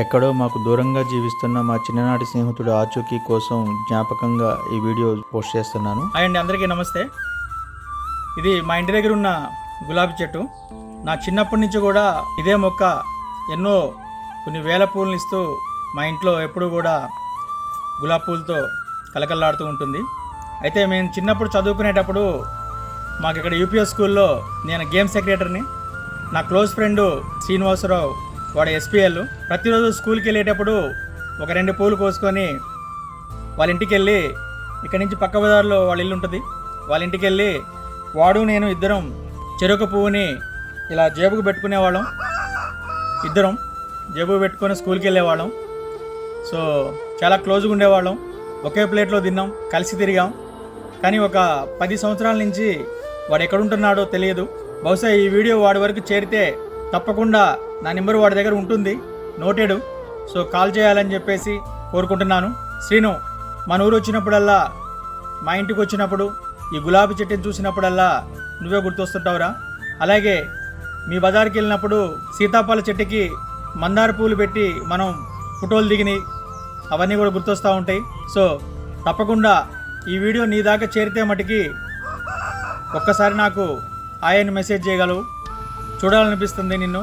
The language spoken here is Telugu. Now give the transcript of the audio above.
ఎక్కడో మాకు దూరంగా జీవిస్తున్న మా చిన్ననాటి స్నేహితుడు ఆచూకీ కోసం జ్ఞాపకంగా ఈ వీడియో పోస్ట్ చేస్తున్నాను. హాయ్ అండి అందరికీ నమస్తే. ఇది మా ఇంటి దగ్గర ఉన్న గులాబీ చెట్టు. నా చిన్నప్పటి నుంచి కూడా ఇదే మొక్క ఎన్నో కొన్ని వేల పూలను ఇస్తూ మా ఇంట్లో ఎప్పుడూ కూడా గులాబీ పూలతో కలకల్లాడుతూ ఉంటుంది. అయితే మేము చిన్నప్పుడు చదువుకునేటప్పుడు మాకు ఇక్కడ యూపీఎస్ స్కూల్లో నేను గేమ్ సెక్రటరీని. నా క్లోజ్ ఫ్రెండ్ శ్రీనివాసరావు వాడు ఎస్పీఎల్ ప్రతిరోజు స్కూల్కి వెళ్ళేటప్పుడు ఒక రెండు పూలు కోసుకొని వాళ్ళ ఇంటికి వెళ్ళి ఇక్కడి నుంచి పక్క బజార్లో వాళ్ళ ఇల్లు ఉంటుంది. వాళ్ళ ఇంటికి వెళ్ళి వాడు నేను ఇద్దరం చెరుకు పువ్వుని ఇలా జేబుకు పెట్టుకునేవాళ్ళం ఇద్దరం జేబుకు పెట్టుకొని స్కూల్కి వెళ్ళేవాళ్ళం సో చాలా క్లోజ్గా ఉండేవాళ్ళం ఒకే ప్లేట్లో తిన్నాం కలిసి తిరిగాం. కానీ ఒక పది సంవత్సరాల నుంచి వాడు ఎక్కడుంటున్నాడో తెలియదు. బహుశా ఈ వీడియో వాడి వరకు చేరితే తప్పకుండా నా నెంబర్ వాడి దగ్గర ఉంటుంది. నోటెడు. సో కాల్ చేయాలని చెప్పేసి కోరుకుంటున్నాను. శ్రీను మన ఊరు వచ్చినప్పుడల్లా మా ఇంటికి వచ్చినప్పుడు ఈ గులాబీ చెట్టుని చూసినప్పుడల్లా నువ్వే గుర్తొస్తుంటావురా. అలాగే మీ బజార్కి వెళ్ళినప్పుడు సీతాఫల చెట్టుకి మందార పూలు పెట్టి మనం ఫోటోలు దిగినాయి అవన్నీ కూడా గుర్తొస్తూ ఉంటాయి. సో తప్పకుండా ఈ వీడియో నీ దాకా చేరితే మటుకి ఒక్కసారి నాకు ఆయన మెసేజ్ చేయగలవు. చూడాలనిపిస్తుంది నిన్ను.